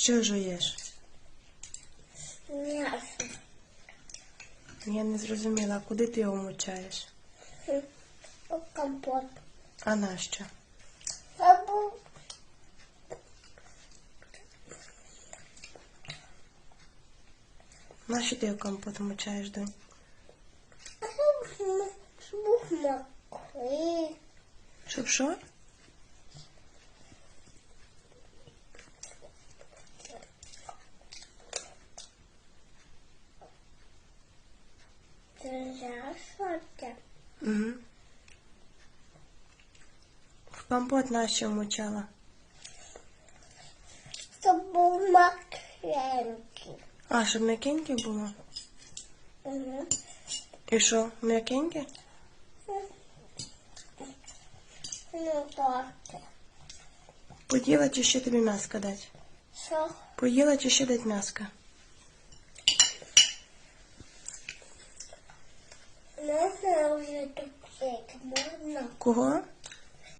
Що жуєш? М'ясо. Я не зрозуміла, куди ти його мучаєш? Хм. У компот. А нащо? Або Нащо ти його компот мучаєш, донь? Бух макри. Щоб що? Держашоте. Угу. В компот нащо мучала? Щоб був макренький. А, щоб м'якеньке було? Угу. І що, м'якеньке? Ну, так. Поїла чи ще тобі м'яска дать? Що? Поїла чи ще дать м'яска? 过河。